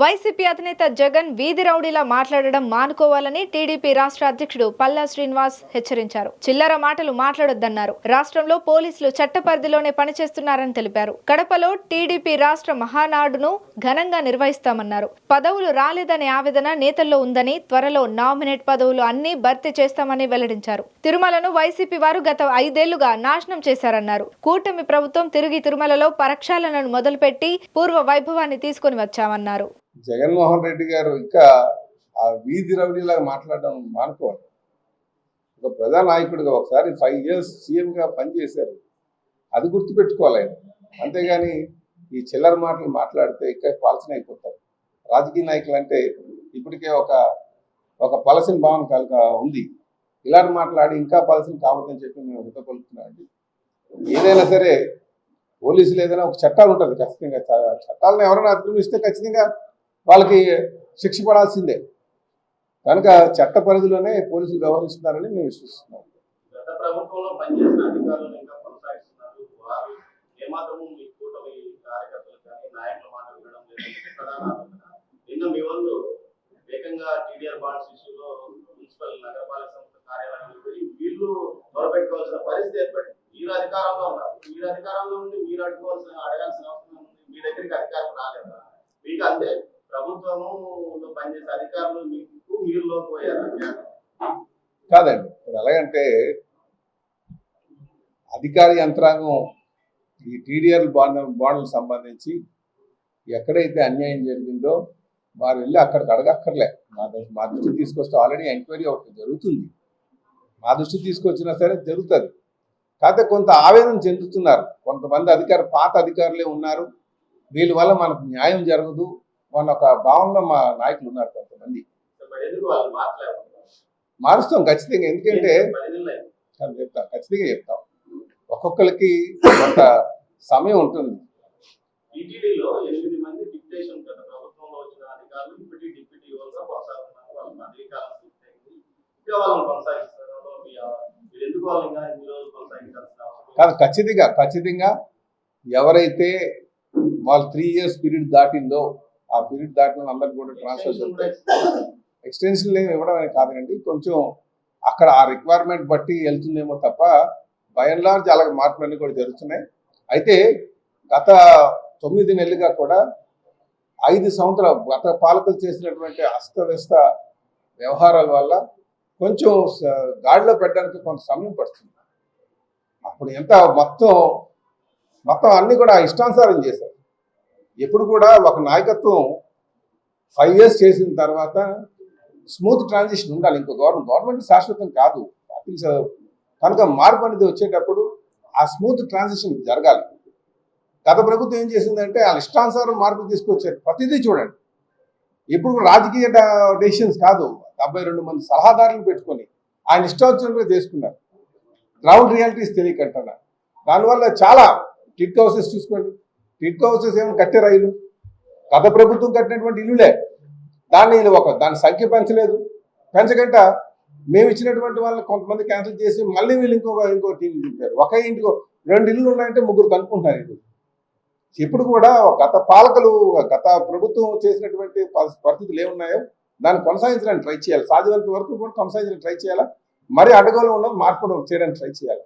YCP అధినేత జగన్ వీధి రౌడీలా మాట్లాడడం మానుకోవాలని టీడీపీ రాష్ట్ర అధ్యక్షుడు పల్లా శ్రీనివాస్ హెచ్చరించారు. చిల్లర మాటలు మాట్లాడొద్దన్నారు. రాష్ట్రంలో పోలీసులు చట్ట పరిధిలోనే పనిచేస్తున్నారని తెలిపారు. కడపలో టీడీపీ రాష్ట్ర మహానాడును ఘనంగా నిర్వహిస్తామన్నారు. పదవులు రాలేదనే ఆవేదన నేతల్లో ఉందని త్వరలో నామినేట్ పదవులు అన్ని భర్తీ చేస్తామని వెల్లడించారు. తిరుమలను వైసీపీ వారు గత ఐదేళ్ళుగా నాశనం చేశారన్నారు. కూటమి ప్రభుత్వం తిరిగి తిరుమలలో ప్రక్షాళనను మొదలుపెట్టి పూర్వ వైభవాన్ని తీసుకుని వచ్చామన్నారు. జగన్మోహన్ రెడ్డి గారు ఇంకా ఆ వీధి రౌడీలాగా మాట్లాడడం మానుకోవాలి ఒక ప్రజానాయకుడిగా ఒకసారి ఫైవ్ ఇయర్స్ సీఎంగా పనిచేశారు. అది గుర్తుపెట్టుకోవాలి ఆయన. అంతేగాని ఈ చిల్లర మాటలు మాట్లాడితే ఇంకా పాలసన అయిపోతారు. రాజకీయ నాయకులు అంటే ఇప్పటికే ఒక ఒక పలసిన భావన కనుక ఉంది. ఇలాంటి మాట్లాడి ఇంకా పలసిన కావద్దని చెప్పి మేము వృతపలుతున్నామండి ఏదైనా సరే పోలీసులు ఏదైనా ఒక చట్టాలు ఉంటుంది ఖచ్చితంగా. చట్టాలను ఎవరైనా అతిక్రమిస్తే ఖచ్చితంగా వాళ్ళకి శిక్ష పడాల్సిందే. కనుక చట్ట పరిధిలోనే పోలీసులు వ్యవహరిస్తున్నారని మేము విశ్వసిస్తున్నాం. ప్రభుత్వంలో పనిచేసిన ఇంకా కొనసాగిస్తున్నారు. వారు మీ కార్యకర్తలు కానీ టీడీఆర్ మున్సిపల్ సంస్థ వీళ్ళు పరిస్థితి మీరు అధికారంలో ఉన్నారు. మీరు అధికారంలో ఉండి మీరు అడుకోవాల్సిన అడగాల్సిన అవసరం ఉంది. మీ దగ్గరికి అధికారం రాలేదా? మీకు అంతే. ప్రభుత్వంలో పనిచేసే అధికారులు మీకు మీరులో లోకపోయారు కాదండి ఇప్పుడు ఎలాగంటే అధికార యంత్రాంగం ఈ టీడీఆర్ బాండ్ బాండ్లకు సంబంధించి ఎక్కడైతే అన్యాయం జరిగిందో వారు వెళ్ళి అక్కడికి అడగక్కర్లే. మా దృష్టి మా దృష్టికి తీసుకొస్తే ఆల్రెడీ ఎంక్వైరీ ఒకటి జరుగుతుంది. మా దృష్టికి తీసుకొచ్చినా సరే జరుగుతుంది. కాకపోతే కొంత ఆవేదన చెందుతున్నారు. కొంతమంది అధికారు పాత అధికారులే ఉన్నారు. వీళ్ళ వల్ల మనకు న్యాయం జరగదు. మన ఒక భావనలో మా నాయకులు ఉన్నారు కొంతమంది. మారుస్తాం ఖచ్చితంగా. ఎందుకంటే చెప్తాం. ఖచ్చితంగా చెప్తాం. ఒక్కొక్కరికి కొంత సమయం ఉంటుంది. కాదు ఖచ్చితంగా ఖచ్చితంగా ఎవరైతే వాళ్ళు త్రీ ఇయర్స్ పీరియడ్ దాటిందో ఆ పీరియడ్ దాటిన అందరికి కూడా ట్రాన్స్ఫర్ దొరుకుతాయి. ఎక్స్టెన్షన్ ఏమి ఇవ్వడం అనేది కాదండి. కొంచెం అక్కడ ఆ రిక్వైర్మెంట్ బట్టి వెళ్తుందేమో తప్ప బై అండ్ లార్జ్ అలాగే మార్పులన్నీ కూడా జరుగుతున్నాయి. అయితే గత తొమ్మిది నెలలుగా కూడా ఐదు సంవత్సరాలు గత పాలకులు చేసినటువంటి అస్తవ్యస్త వ్యవహారాల వల్ల కొంచెం గాడిలో పెట్టడానికి కొంత సమయం పడుతుంది. అప్పుడు ఎంత మొత్తం మొత్తం అన్ని కూడా ఇష్టానుసారం చేశారు. ఎప్పుడు కూడా ఒక నాయకత్వం ఫైవ్ ఇయర్స్ చేసిన తర్వాత స్మూత్ ట్రాన్సిషన్ ఉండాలి. ఇంకో గవర్నమెంట్ గవర్నమెంట్ శాశ్వతం కాదు. పార్టీలు కనుక మార్పు అనేది వచ్చేటప్పుడు ఆ స్మూత్ ట్రాన్సిషన్ జరగాలి. గత ప్రభుత్వం ఏం చేసిందంటే వాళ్ళ ఇష్టానుసారం మార్పు తీసుకొచ్చారు ప్రతిదీ చూడండి. ఇప్పుడు రాజకీయ డెసిషన్స్ కాదు. డెబ్బై రెండు మంది సలహాదారులు పెట్టుకొని ఆయన ఇష్టానుసారంగా చేసుకున్నారు గ్రౌండ్ రియాలిటీస్ తెలియకంటున్నారు. దానివల్ల చాలా టిక్ హౌసెస్ చూసుకోండి. టిట్ హౌసెస్ ఏమైనా కట్టే రైలు గత ప్రభుత్వం కట్టినటువంటి ఇల్లులే. దాన్ని వీళ్ళు ఒక దాని సంఖ్య పెంచలేదు. పెంచకుండా మేము ఇచ్చినటువంటి వాళ్ళని కొంతమంది క్యాన్సిల్ చేసి మళ్ళీ వీళ్ళు ఇంకొక ఇంకో టీం దింపారు. ఒకే ఇంటికో రెండు ఇల్లు ఉన్నాయంటే ముగ్గురు కనుక్కుంటున్నారు ఇప్పుడు. ఇప్పుడు కూడా గత పాలకులు గత ప్రభుత్వం చేసినటువంటి పరిస్థితులు ఏమున్నాయో దాన్ని కొనసాగించడానికి ట్రై చేయాలి. సాధ్యమైనంత వరకు కూడా కొనసాగించడానికి ట్రై చేయాలా? మరి అడగలో ఉన్నది మార్పు చేయడానికి ట్రై చేయాలి.